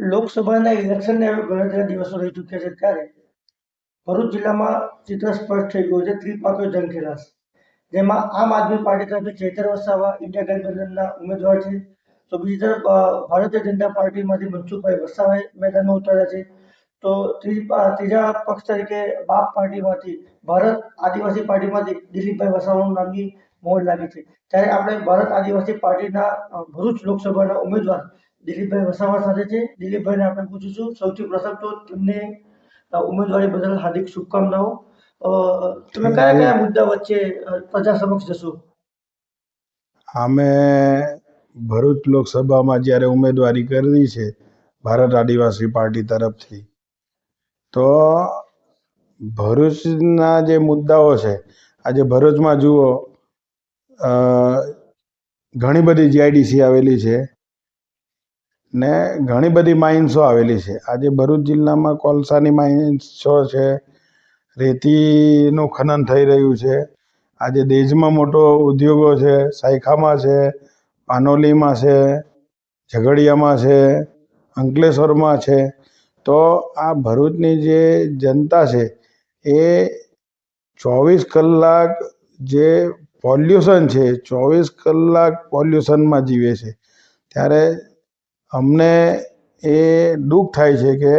લોકસભાના ઇલેક્શનને હવે ગણતરીના દિવસો રહી ચૂક્યા છે ત્યારે ભરૂચ જિલ્લામાં ચિત્ર સ્પષ્ટ થઈ ગયું છે ત્રિપાંખીયો જંગ ખેલાશે જેમાં આમ આદમી પાર્ટી તરફથી ચેતર વસાવા ઇન્ડિયા ગઠબંધનના ઉમેદવાર છે. તો બીજી તરફ ભારતીય જનતા પાર્ટીમાંથી મનસુખભાઈ વસાવા મેદાનમાં ઉતર્યા છે. તો ત્રીજા પક્ષ તરીકે બાપ પાર્ટીમાંથી, ભારત આદિવાસી પાર્ટીમાંથી દિલીપભાઈ વસાવાનું નામની મોહર લાગી છે. ત્યારે આપણે ભારત આદિવાસી પાર્ટીના ભરૂચ લોકસભાના ઉમેદવાર દિલીપભાઈ વસાવા સાથે છે. દિલીપભાઈને આપણે પૂછીશું. સૌથી પ્રથમ તો તેમને ઉમેદવારી બદલ હાર્દિક શુભકામનાઓ. તમે કયા કયા મુદ્દા વચ્ચે પ્રજા સમક્ષ જશો? અમે ભરૂચ લોકસભામાં જ્યારે ઉમેદવારી કરી છે ભારત આદિવાસી પાર્ટી તરફથી તો ભરૂચના જે મુદ્દાઓ છે આજે ભરૂચમાં જુઓ ઘણી બધી જીઆઈડીસી આવેલી છે. ને ઘણી બધી માઇન્સો આવેલી છે. આજે ભરૂચ જિલ્લામાં કોલસાની માઇન્સો છે રેતીનું ખનન થઈ રહ્યું છે. આજે દેશમાં મોટો ઉદ્યોગો છે, સાયખામાં છે, પાનોલીમાં છે, ઝઘડિયામાં છે, અંકલેશ્વરમાં છે. તો આ ભરૂચની જે જનતા છે, એ ચોવીસ કલાક જે પોલ્યુશન છે, ચોવીસ કલાક પોલ્યુશનમાં જીવે છે. ત્યારે અમને એ દુઃખ થાય છે કે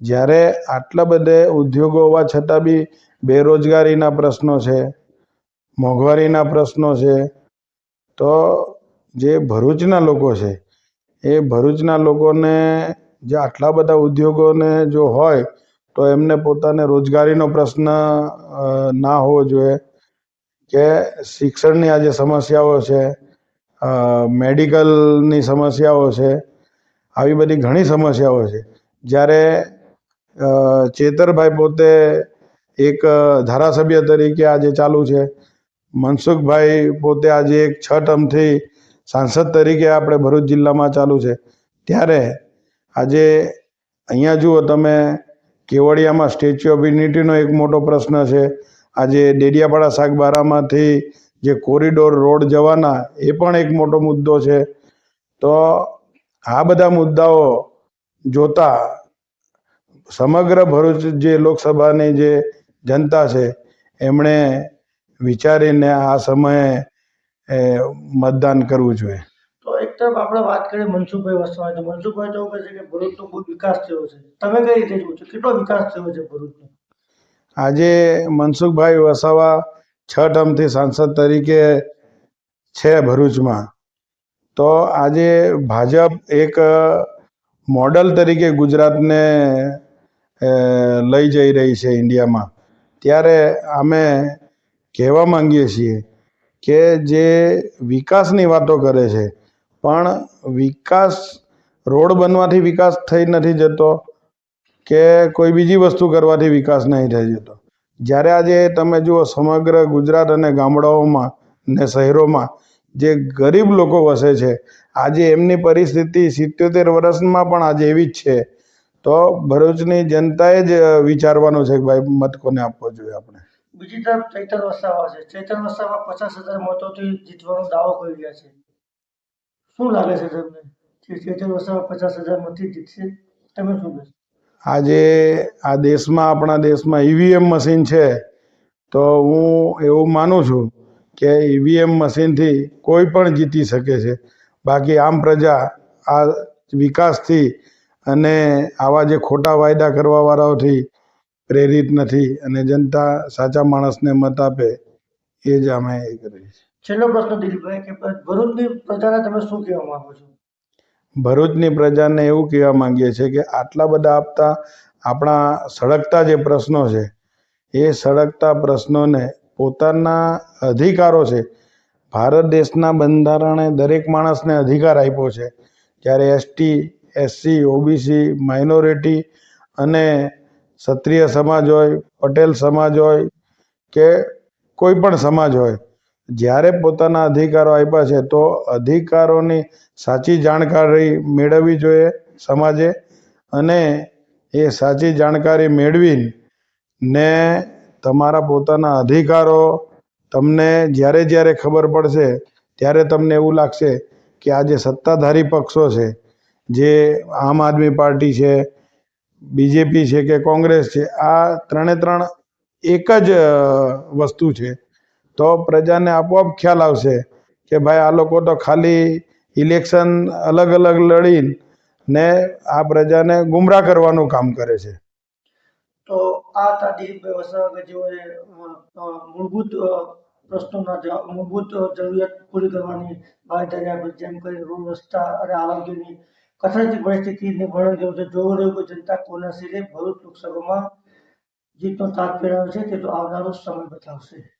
જ્યારે આટલા બધે ઉદ્યોગો હોવા છતાં બી બેરોજગારીના પ્રશ્નો છે, મોંઘવારીના પ્રશ્નો છે, તો જે ભરૂચના લોકો છે, એ ભરૂચના લોકોને જે આટલા બધા ઉદ્યોગોને જો હોય, તો એમને પોતાને રોજગારીનો પ્રશ્ન ના હોવો જોઈએ કે શિક્ષણની આજે સમસ્યાઓ છે મેડિકલની સમસ્યાઓ છે આવી બધી ઘણી સમસ્યાઓ છે. જ્યારે ચેતરભાઈ પોતે એક ધારાસભ્ય તરીકે આજે ચાલુ છે. મનસુખભાઈ પોતે આજે એક છ ટર્મથી સાંસદ તરીકે આપણે ભરૂચ જિલ્લામાં ચાલુ છે. ત્યારે આજે અહીંયા જુઓ તમે, કેવડિયામાં સ્ટેચ્યુ ઓફ યુનિટીનો એક મોટો પ્રશ્ન છે. આજે ડેડિયાપાડા શાકબારામાંથી જે કોરિડોર રોડ જવાના એ પણ એક મોટો મુદ્દો છે. તો આ બધા મુદ્દાઓ જોતા સમગ્ર ભરૂચ જે લોકસભાની જે જનતા છે એમણે વિચારીને આ સમયે મતદાન કરવું જોઈએ. તો એક તરફ આપણે વાત કરીએ મનસુખભાઈ વસાવા તો મનસુખભાઈ તો કહે છે કે ભરૂચનો બહુ વિકાસ થયો છે. તમે કઈ રીતે જુઓ છો? કેટલો વિકાસ થયો છે ભરૂચનો? આજે મનસુખભાઈ વસાવા છ ટર્મથી સાંસદ તરીકે છે ભરૂચમાં. તો આજે ભાજપ એક મોડલ તરીકે ગુજરાતને લઈ જઈ રહી છે ઇન્ડિયામાં. ત્યારે અમે કહેવા માંગીએ છીએ કે જે વિકાસની વાતો કરે છે, પણ વિકાસ, રોડ બનવાથી વિકાસ થઈ નથી જતો કે કોઈ બીજી વસ્તુ કરવાથી વિકાસ નહીં થઈ જતો. જ્યારે આજે તમે જુઓ સમગ્ર ગુજરાત અને ગામડાઓમાં ને શહેરોમાં જે ગરીબ લોકો વસે છે આજે એમની પરિસ્થિતિ સિત્યોતેર વર્ષમાં પણ આજે એવી જ છે. તો ભરૂચની જનતાએ જ વિચારવાનું છે કે ભાઈ મત કોને આપવો જોઈએ આપણે? બીજી તરફ ચૈતર વસાવા છે. ચૈતર વસાવા પચાસ હજાર મતોથી જીતવાનો દાવો કરી રહ્યા છે. શું લાગે છે તમને ચૈતર વસાવા પચાસ હજાર મતથી જીતશે? તમે શું કહેશો? આજે આ દેશમાં આપણા દેશમાં ઈવીએમ મશીન છે. તો હું એવું માનું છું કે ઈવીએમ મશીનથી કોઈ પણ જીતી શકે છે. બાકી આમ પ્રજા આ વિકાસથી અને આવા જે ખોટા વાયદા કરવાવાળાઓથી પ્રેરિત નથી અને જનતા સાચા માણસને મત આપે એ જ અમે એ કરીએ છીએ. છેલ્લો પ્રશ્ન દિલીપભાઈ કે ભરૂચની પ્રજાને તમે શું કહેવા માગો છો? ભરૂચની પ્રજાને એવું કહેવા માંગીએ છીએ કે આટલા બધા આપતા આપણા સળગતા જે પ્રશ્નો છે એ સળગતા પ્રશ્નોને પોતાના અધિકારો છે. ભારત દેશના બંધારણે દરેક માણસને અધિકાર આપ્યો છે. જ્યારે એસટી, એસસી, ઓબીસી, માઇનોરિટી અને ક્ષત્રિય સમાજ હોય, પટેલ સમાજ હોય કે કોઈ પણ સમાજ હોય, જ્યારે પોતાના અધિકારો આપ્યા છે, તો અધિકારોની સાચી જાણકારી મેળવવી જોઈએ સમાજે અને એ સાચી જાણકારી મેળવી ને તમારા પોતાના અધિકારો તમને જ્યારે જ્યારે ખબર પડશે, ત્યારે તમને એવું લાગશે કે આ જે સત્તાધારી પક્ષો છે, જે આમ આદમી પાર્ટી છે, બીજેપી છે કે કોંગ્રેસ છે, આ ત્રણે ત્રણ એક જ વસ્તુ છે. તો પ્રજાને આપોઆપ ખ્યાલ આવશે કે ભાઈ આ લોકો તો ખાલી ઇલેક્શન અલગ અલગ લડીને આ પ્રજાને ગુમરાહ કરવાનું કામ કરે છે. તો આ તાદી અ, અ, મૂળભૂત પ્રશ્નોના મૂળભૂત જરૂરિયાત પૂરી કરવાની બાંયધારી આપી જેમ કરી રોડ રસ્તા અને આરોગ્યની કથળતી પરિસ્થિતિને વર્ણન કર્યું છે. જોવું રહ્યું કે જનતા કોના શિરે ભરૂચ લોકસભામાં જીતનો તાત પહેરાવ્યો છે તે તો આવનારો સમય બતાવશે.